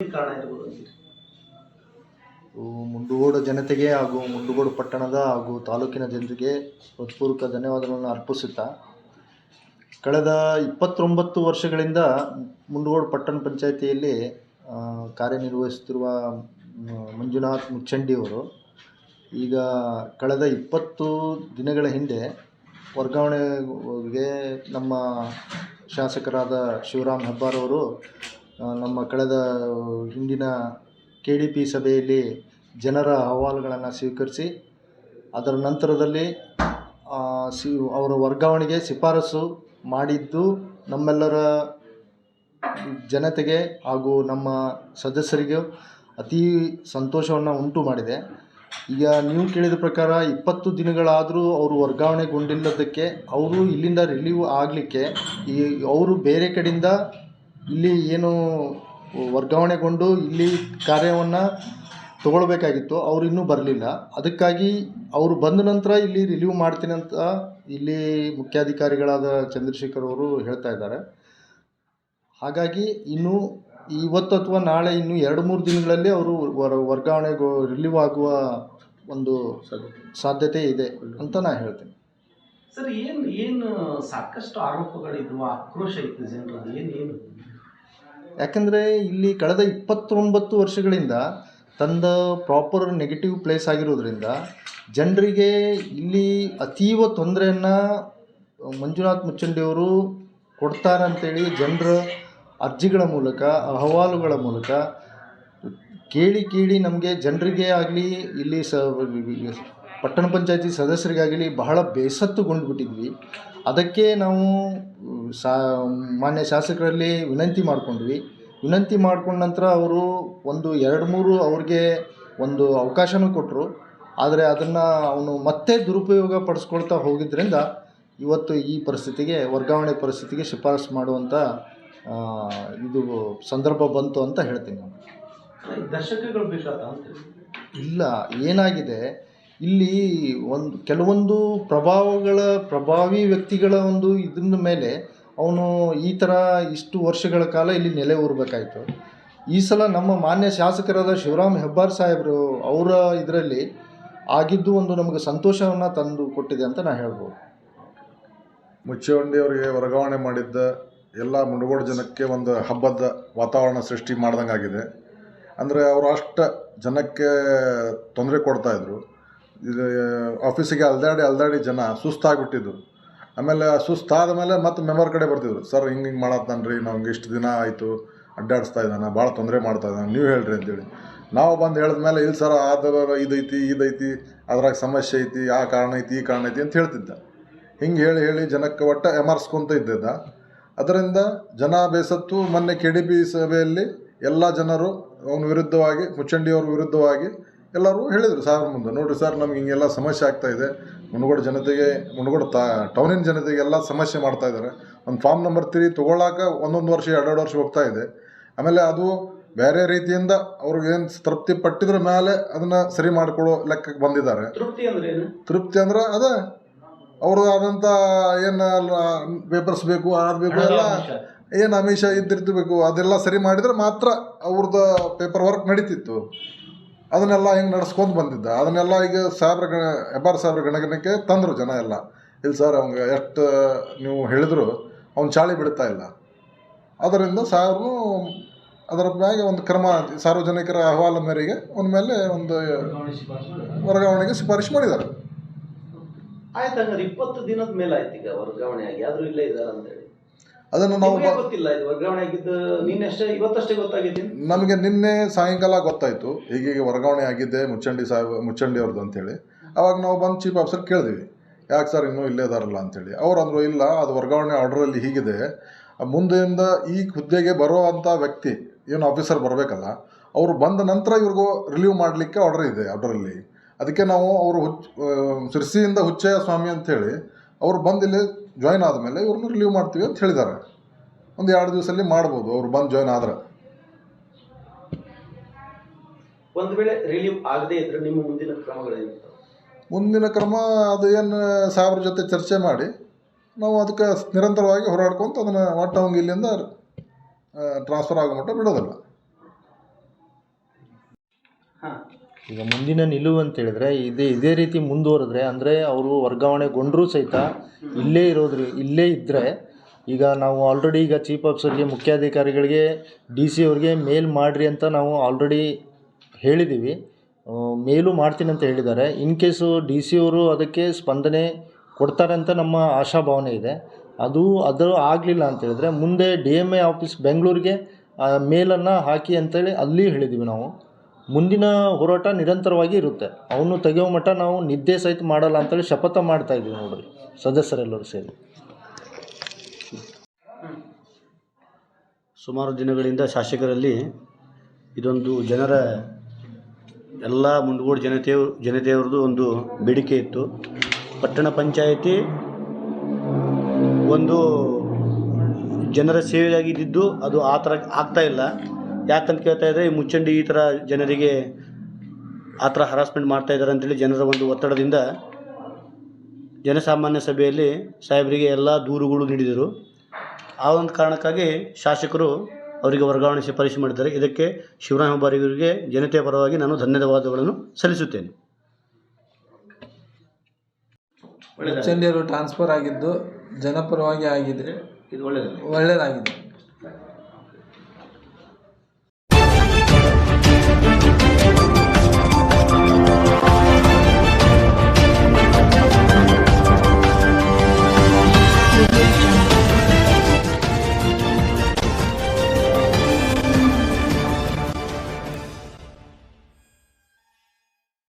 ಕಾರಣ ಮುಂಡಗೋಡು ಜನತೆಗೆ ಹಾಗೂ ಮುಂಡುಗೋಡು ಪಟ್ಟಣದ ಹಾಗೂ ತಾಲೂಕಿನ ಜನತೆಗೆ ಹೃತ್ಪೂರ್ವಕ ಧನ್ಯವಾದಗಳನ್ನು ಅರ್ಪಿಸುತ್ತಾ ಕಳೆದ ಇಪ್ಪತ್ತೊಂಬತ್ತು ವರ್ಷಗಳಿಂದ ಮುಂಡುಗೋಡು ಪಟ್ಟಣ ಪಂಚಾಯಿತಿಯಲ್ಲಿ ಕಾರ್ಯನಿರ್ವಹಿಸುತ್ತಿರುವ ಮಂಜುನಾಥ್ ಮುಚ್ಚಂಡಿಯವರು ಈಗ ಕಳೆದ ಇಪ್ಪತ್ತು ದಿನಗಳ ಹಿಂದೆ ವರ್ಗಾವಣೆಗೆ ನಮ್ಮ ಶಾಸಕರಾದ ಶಿವರಾಮ್ ಹೆಬ್ಬಾರ್ ಅವರು ಆ, ನಮ್ಮ ಕಳೆದ ಹಿಂದಿನ ಕೆ ಡಿ ಪಿ ಸಭೆಯಲ್ಲಿ ಜನರ ಅಹವಾಲುಗಳನ್ನು ಸ್ವೀಕರಿಸಿ, ಅದರ ನಂತರದಲ್ಲಿ ಸಿ, ಅವರ ವರ್ಗಾವಣೆಗೆ ಶಿಫಾರಸು ಮಾಡಿದ್ದು ನಮ್ಮೆಲ್ಲರ ಜನತೆಗೆ ಹಾಗೂ ನಮ್ಮ ಸದಸ್ಯರಿಗೂ ಅತೀ ಸಂತೋಷವನ್ನು ಉಂಟು ಮಾಡಿದೆ. ಈಗ ನೀವು ಕೇಳಿದ ಪ್ರಕಾರ ಇಪ್ಪತ್ತು ದಿನಗಳಾದರೂ ಅವರು ವರ್ಗಾವಣೆಗೊಂಡಿಲ್ಲದಕ್ಕೆ ಅವರು ಇಲ್ಲಿಂದ ರಿಲೀವ್ ಆಗಲಿಕ್ಕೆ ಈ, ಅವರು ಬೇರೆ ಕಡೆಯಿಂದ ಇಲ್ಲಿ ಏನು ವರ್ಗಾವಣೆಗೊಂಡು ಇಲ್ಲಿ ಕಾರ್ಯವನ್ನು ತಗೊಳ್ಬೇಕಾಗಿತ್ತು. ಅವ್ರು ಇನ್ನೂ ಬರಲಿಲ್ಲ. ಅದಕ್ಕಾಗಿ ಅವರು ಬಂದ ನಂತರ ಇಲ್ಲಿ ರಿಲೀವ್ ಮಾಡ್ತೀನಿ ಅಂತ ಇಲ್ಲಿ ಮುಖ್ಯಾಧಿಕಾರಿಗಳಾದ ಚಂದ್ರಶೇಖರ್ ಅವರು ಹೇಳ್ತಾ ಇದ್ದಾರೆ. ಹಾಗಾಗಿ ಇನ್ನು ಇವತ್ತು ಅಥವಾ ನಾಳೆ ಇನ್ನು ಎರಡು ಮೂರು ದಿನಗಳಲ್ಲಿ ಅವರು ವರ್, ವರ್ಗಾವಣೆಗೊ ರಿಲೀವ್ ಆಗುವ ಒಂದು ಸಾಧ್ಯತೆ ಇದೆ ಅಂತ ನಾನು ಹೇಳ್ತೀನಿ. ಸರ್, ಏನು ಏನು ಸಾಕಷ್ಟು ಆರೋಪಗಳಿದ್ವು, ಆಕ್ರೋಶ ಇತ್ತು ಜನರಲ್ಲಿ. ಏನು ಏನು? ಯಾಕಂದರೆ ಇಲ್ಲಿ ಕಳೆದ ಇಪ್ಪತ್ತೊಂಬತ್ತು ವರ್ಷಗಳಿಂದ ತಂದ ಪ್ರಾಪರ್ ನೆಗೆಟಿವ್ ಪ್ಲೇಸ್ ಆಗಿರೋದ್ರಿಂದ ಜನರಿಗೆ ಇಲ್ಲಿ ಅತೀವ ತೊಂದರೆಯನ್ನು ಮಂಜುನಾಥ್ ಮುಚ್ಚಂಡಿಯವರು ಕೊಡ್ತಾರಂತೇಳಿ ಜನರ ಅರ್ಜಿಗಳ ಮೂಲಕ, ಅಹವಾಲುಗಳ ಮೂಲಕ ಕೇಳಿ ಕೇಳಿ ನಮಗೆ ಜನರಿಗೆ ಆಗಲಿ, ಇಲ್ಲಿ ಸ ಪಟ್ಟಣ ಪಂಚಾಯತಿ ಸದಸ್ಯರಿಗಾಗಲಿ ಬಹಳ ಬೇಸತ್ತುಗೊಂಡು ಬಿಟ್ಟಿದ್ವಿ ಅದಕ್ಕೆ ನಾವು ಸಾ ಮಾನ್ಯ ಶಾಸಕರಲ್ಲಿ ವಿನಂತಿ ಮಾಡಿಕೊಂಡ್ವಿ. ವಿನಂತಿ ಮಾಡ್ಕೊಂಡ ನಂತರ ಅವರು ಒಂದು ಎರಡು ಮೂರು ಅವ್ರಿಗೆ ಒಂದು ಅವಕಾಶನೂ ಕೊಟ್ಟರು ಆದರೆ ಅದನ್ನು ಅವನು ಮತ್ತೆ ದುರುಪಯೋಗ ಪಡಿಸ್ಕೊಳ್ತಾ ಹೋಗಿದ್ದರಿಂದ ಇವತ್ತು ಈ ಪರಿಸ್ಥಿತಿಗೆ ವರ್ಗಾವಣೆ ಪರಿಸ್ಥಿತಿಗೆ ಶಿಫಾರಸು ಮಾಡುವಂಥ ಇದು ಸಂದರ್ಭ ಬಂತು ಅಂತ ಹೇಳ್ತೀನಿ ನಾನು. ಇಲ್ಲ ಏನಾಗಿದೆ? ಇಲ್ಲಿ ಒಂದು ಕೆಲವೊಂದು ಪ್ರಭಾವಗಳ ಪ್ರಭಾವಿ ವ್ಯಕ್ತಿಗಳ ಒಂದು ಇದ್ರ ಮೇಲೆ ಅವನು ಈ ಥರ ಇಷ್ಟು ವರ್ಷಗಳ ಕಾಲ ಇಲ್ಲಿ ನೆಲೆ ಊರಬೇಕಾಯ್ತು. ಈ ಸಲ ನಮ್ಮ ಮಾನ್ಯ ಶಾಸಕರಾದ ಶಿವರಾಮ್ ಹೆಬ್ಬಾರ್ ಸಾಹೇಬರು ಅವರ ಇದರಲ್ಲಿ ಆಗಿದ್ದು ಒಂದು ನಮಗೆ ಸಂತೋಷವನ್ನು ತಂದು ಕೊಟ್ಟಿದೆ ಅಂತ ನಾನು ಹೇಳ್ಬೋದು. ಮುಚ್ಚವಂಡಿಯವರಿಗೆ ವರ್ಗಾವಣೆ ಮಾಡಿದ್ದ ಎಲ್ಲ ಮುಂಡಗೋಡು ಜನಕ್ಕೆ ಒಂದು ಹಬ್ಬದ ವಾತಾವರಣ ಸೃಷ್ಟಿ ಮಾಡ್ದಂಗಾಗಿದೆ. ಅಂದರೆ ಅವರು ಅಷ್ಟು ಜನಕ್ಕೆ ತೊಂದರೆ ಕೊಡ್ತಾಯಿದ್ರು ಇದು ಆಫೀಸಿಗೆ ಅಲ್ದಾಡಿ ಅಲ್ದಾಡಿ ಜನ ಸುಸ್ತಾಗ್ಬಿಟ್ಟಿದ್ರು. ಆಮೇಲೆ ಸುಸ್ತಾದ ಮೇಲೆ ಮತ್ತೆ ಮೆಂಬರ್ ಕಡೆ ಬರ್ತಿದ್ರು. ಸರ್, ಹಿಂಗೆ ಹಿಂಗೆ ಮಾಡತ್ತಾನ್ರಿ ನಮ್ಗೆ ಇಷ್ಟು ದಿನ ಆಯಿತು, ಅಡ್ಡಾಡಿಸ್ತಾ ಇದ್ದಾನೆ ಭಾಳ ತೊಂದರೆ ಮಾಡ್ತಾ ಇದ್ದಾನೆ ನೀವು ಹೇಳ್ರಿ ಅಂತೇಳಿ. ನಾವು ಬಂದು ಹೇಳಿದ ಮೇಲೆ ಇಲ್ಲಿ ಸರ್ ಅದರ ಇದೈತಿ ಇದೈತಿ, ಅದ್ರಾಗ ಸಮಸ್ಯೆ ಐತಿ, ಆ ಕಾರಣ ಐತಿ, ಈ ಕಾರಣ ಐತಿ ಅಂತ ಹೇಳ್ತಿದ್ದ. ಹಿಂಗೆ ಹೇಳಿ ಹೇಳಿ ಜನಕ್ಕೆ ಒಟ್ಟು ಎಮರ್ಸ್ಕೊಂತ ಇದ್ದಿದ್ದ. ಅದರಿಂದ ಜನ ಬೇಸತ್ತು, ಮೊನ್ನೆ ಕೆ ಡಿ ಪಿ ಸಭೆಯಲ್ಲಿ ಎಲ್ಲ ಜನರು ಅವನ ವಿರುದ್ಧವಾಗಿ, ಮುಚ್ಚಂಡಿಯವ್ರ ವಿರುದ್ಧವಾಗಿ ಎಲ್ಲರೂ ಹೇಳಿದರು ಸಾರ್ ಮುಂದೆ ನೋಡಿರಿ ಸರ್ ನಮ್ಗೆ ಹಿಂಗೆಲ್ಲ ಸಮಸ್ಯೆ ಆಗ್ತಾ ಇದೆ. ಮುನಗೋಡು ಜನತೆಗೆ ಮುನಗೋಡು ತಾ ಟೌನಿನ ಜನತೆಗೆ ಎಲ್ಲ ಸಮಸ್ಯೆ ಮಾಡ್ತಾ ಇದ್ದಾರೆ. ಒಂದು ಫಾರ್ಮ್ ನಂಬರ್ ತ್ರೀ ತೊಗೊಳಕ್ಕೆ ಒಂದೊಂದು ವರ್ಷ ಎರಡೆರಡು ವರ್ಷ ಹೋಗ್ತಾ ಇದೆ. ಆಮೇಲೆ ಅದು ಬೇರೆ ರೀತಿಯಿಂದ ಅವ್ರಿಗೆ ಏನು ತೃಪ್ತಿ ಪಟ್ಟಿದ್ರ ಮೇಲೆ ಅದನ್ನು ಸರಿ ಮಾಡ್ಕೊಳ್ಳೋ ಲೆಕ್ಕಕ್ಕೆ ಬಂದಿದ್ದಾರೆ. ತೃಪ್ತಿ ಅಂದ್ರೆ ಏನು? ತೃಪ್ತಿ ಅಂದ್ರೆ ಅದೇ ಅವರು ಆದಂಥ ಏನು ಪೇಪರ್ಸ್ ಬೇಕು ಅದು ಬೇಕು ಎಲ್ಲ ಏನು ಅಮಿಷ ಇದ್ದಿರ್ತಿರ್ಬೇಕು ಅದೆಲ್ಲ ಸರಿ ಮಾಡಿದ್ರೆ ಮಾತ್ರ ಅವ್ರದ್ದು ಪೇಪರ್ ವರ್ಕ್ ನಡೀತಿತ್ತು. ಅದನ್ನೆಲ್ಲ ಹಿಂಗೆ ನಡೆಸ್ಕೊಂಡು ಬಂದಿದ್ದ. ಅದನ್ನೆಲ್ಲ ಈಗ ಸಾಹೇಬ್ರ ಗಣ, ಹೆಬ್ಬಾರ್ ಸಾಹೇಬ್ರ ಗಣಗಣಕ್ಕೆ ತಂದರು ಜನ ಎಲ್ಲ. ಇಲ್ಲಿ ಸರ್, ಅವಂಗೆ ಎಷ್ಟು ನೀವು ಹೇಳಿದ್ರು, ಅವ್ನು ಚಾಳಿ ಬಿಡ್ತಾ ಇಲ್ಲ. ಅದರಿಂದ ಸಾಹೇಬ್ರು ಅದರ ಮ್ಯಾಗೆ ಒಂದು ಕ್ರಮ, ಸಾರ್ವಜನಿಕರ ಅಹವಾಲ ಮೇರೆಗೆ ಅವನ ಮೇಲೆ ಒಂದು. ವರ್ಗಾವಣೆಗೆ ಶಿಫಾರಸು ಮಾಡಿದ್ದಾರೆ ಆಯ್ತು ಹಂಗಾರೆ ಇಪ್ಪತ್ತು ದಿನದ ಮೇಲೆ ಆಯ್ತು ಈಗ ವರ್ಗಾವಣೆ ಆಗಿ ಆದರೂ ಇಲ್ಲೇ ಇದ್ದಾರೆ ಅಂತೇಳಿ ಅದನ್ನು ನಾವು ಗೊತ್ತಿಲ್ಲ ಇದು ವರ್ಗಾವಣೆ ಆಗಿದ್ದು? ನಿನ್ನೆಷ್ಟೇ ಇವತ್ತಷ್ಟೇ ಗೊತ್ತಾಗಿದೆ. ನಮಗೆ ನಿನ್ನೆ ಸಾಯಂಕಾಲ ಗೊತ್ತಾಯಿತು. ಹೀಗೀಗೆ ವರ್ಗಾವಣೆ ಆಗಿದೆ ಮುಚ್ಚಂಡಿ ಸಾಹೇಬ್ ಮುಚ್ಚಂಡಿ ಅವ್ರದ್ದು ಅಂತೇಳಿ. ಅವಾಗ ನಾವು ಬಂದು ಚೀಫ್ ಆಫೀಸರ್ ಕೇಳಿದ್ವಿ. ಯಾಕೆ ಸರ್ ಇನ್ನೂ ಇಲ್ಲೇ ಇದಾರಲ್ಲ ಅಂತೇಳಿ. ಅವ್ರು ಅಂದರು ಇಲ್ಲ ಅದು ವರ್ಗಾವಣೆ ಆರ್ಡ್ರಲ್ಲಿ ಹೀಗಿದೆ. ಮುಂದೆಯಿಂದ ಈ ಹುದ್ದೆಗೆ ಬರೋ ಅಂಥ ವ್ಯಕ್ತಿ ಏನು ಆಫೀಸರ್ ಬರಬೇಕಲ್ಲ ಅವರು ಬಂದ ನಂತರ ಇವ್ರಿಗೂ ರಿಲೀವ್ ಮಾಡಲಿಕ್ಕೆ ಆರ್ಡರ್ ಇದೆ ಆರ್ಡ್ರಲ್ಲಿ ಅದಕ್ಕೆ ನಾವು ಅವರು ಹುಚ್ಚ ಸಿರ್ಸಿಯಿಂದ ಹುಚ್ಚಯ್ಯ ಸ್ವಾಮಿ ಅಂತೇಳಿ ಅವರು ಬಂದಿಲ್ಲಿ ಇಲ್ಲಿ ಜಾಯ್ನ್ ಆದಮೇಲೆ ಇವ್ರನ್ನ ರಿಲೀವ್ ಮಾಡ್ತೀವಿ ಅಂತ ಹೇಳಿದ್ದಾರೆ. ಒಂದು ಎರಡು ದಿವಸಲ್ಲಿ ಮಾಡ್ಬೋದು ಅವ್ರು ಬಂದು ಜಾಯ್ನ್ ಆದ್ರೆ. ಒಂದು ವೇಳೆ ರಿಲೀವ್ ಆಗದೇ ಇದ್ರೆ ನಿಮ್ಮ ಮುಂದಿನ ಕ್ರಮಗಳೇನು? ಮುಂದಿನ ಕ್ರಮ ಅದು ಏನು ಸಾಹೇಬ್ರ ಜೊತೆ ಚರ್ಚೆ ಮಾಡಿ ನಾವು ಅದಕ್ಕೆ ನಿರಂತರವಾಗಿ ಹೋರಾಡ್ಕೊಂತ ಅದನ್ನು ಒಟ್ಟು ಅವ್ನಿಗೆ ಇಲ್ಲಿಂದ ಟ್ರಾನ್ಸ್ಫರ್ ಆಗೋ ಮಟ್ಟ ಬಿಡೋದಿಲ್ಲ. ಈಗ ಮುಂದಿನ ನಿಲುವು ಅಂತ ಹೇಳಿದ್ರೆ, ಇದೇ ಇದೇ ರೀತಿ ಮುಂದುವರೆದ್ರೆ, ಅಂದರೆ ಅವರು ವರ್ಗಾವಣೆಗೊಂಡರೂ ಸಹಿತ ಇಲ್ಲೇ ಇರೋದ್ರಿ, ಇಲ್ಲೇ ಇದ್ದರೆ ಈಗ ನಾವು ಆಲ್ರೆಡಿ ಈಗ ಚೀಫ್ ಆಫೀಸರ್ಗೆ ಮುಖ್ಯಾಧಿಕಾರಿಗಳಿಗೆ ಡಿ ಸಿ ಅವ್ರಿಗೆ ಮೇಲ್ ಮಾಡಿರಿ ಅಂತ ನಾವು ಆಲ್ರೆಡಿ ಹೇಳಿದ್ದೀವಿ ಮೇಲು ಮಾಡ್ತೀನಿ ಅಂತ ಹೇಳಿದ್ದಾರೆ. ಇನ್ ಕೇಸು ಡಿ ಸಿ ಅವರು ಅದಕ್ಕೆ ಸ್ಪಂದನೆ ಕೊಡ್ತಾರೆ ಅಂತ ನಮ್ಮ ಆಶಾಭಾವನೆ ಇದೆ. ಅದು ಅದು ಆಗಲಿಲ್ಲ ಅಂತ ಹೇಳಿದ್ರೆ, ಮುಂದೆ ಡಿ ಎಂ ಎ ಆಫೀಸ್ ಬೆಂಗಳೂರಿಗೆ ಮೇಲನ್ನು ಹಾಕಿ ಅಂತೇಳಿ ಅಲ್ಲಿ ಹೇಳಿದ್ದೀವಿ ನಾವು. ಮುಂದಿನ ಹೋರಾಟ ನಿರಂತರವಾಗಿ ಇರುತ್ತೆ. ಅವನು ತೆಗೆಯೋ ಮಟ್ಟ ನಾವು ನಿದ್ದೆ ಸಹಿತ ಮಾಡಲ್ಲ ಅಂತೇಳಿ ಶಪಥ ಮಾಡ್ತಾ ಇದ್ದೀವಿ ನೋಡ್ರಿ, ಸದಸ್ಯರೆಲ್ಲರೂ ಸೇರಿ. ಸುಮಾರು ದಿನಗಳಿಂದ ಶಾಸಕರಲ್ಲಿ ಇದೊಂದು ಜನರ, ಎಲ್ಲ ಮುಂಡಗೋಡು ಜನತೆಯ ಜನತೆಯವ್ರದ್ದು ಒಂದು ಬೇಡಿಕೆ ಇತ್ತು. ಪಟ್ಟಣ ಪಂಚಾಯಿತಿ ಒಂದು ಜನರ ಸೇವೆಗಾಗಿ ಇದ್ದಿದ್ದು ಅದು ಆ ಥರ ಆಗ್ತಾಯಿಲ್ಲ ಯಾಕಂತ ಕೇಳ್ತಾ ಇದ್ದರೆ ಈ ಮುಚ್ಚಂಡಿ ಈ ಥರ ಜನರಿಗೆ ಆ ಥರ ಹರಾಸ್ಮೆಂಟ್ ಮಾಡ್ತಾ ಇದ್ದಾರೆ ಅಂತೇಳಿ ಜನರ ಒಂದು ಒತ್ತಡದಿಂದ ಜನಸಾಮಾನ್ಯ ಸಭೆಯಲ್ಲಿ ಸಾಹೇಬರಿಗೆ ಎಲ್ಲ ದೂರುಗಳು ನೀಡಿದರು. ಆ ಒಂದು ಕಾರಣಕ್ಕಾಗಿ ಶಾಸಕರು ಅವರಿಗೆ ವರ್ಗಾವಣೆ ಶಿಫಾರಸು ಮಾಡಿದ್ದಾರೆ. ಇದಕ್ಕೆ ಶಿವರಾಮ ಬಾರಿಗರಿಗೆ ಜನತೆಯ ಪರವಾಗಿ ನಾನು ಧನ್ಯವಾದಗಳನ್ನು ಸಲ್ಲಿಸುತ್ತೇನೆ. ಮುಚ್ಚಂಡಿಯವರು ಟ್ರಾನ್ಸ್ಫರ್ ಆಗಿದ್ದು ಜನಪರವಾಗಿ ಆಗಿದೆ. ಇದು ಒಳ್ಳೆಯದು ಒಳ್ಳೆಯದಾಗಿದೆ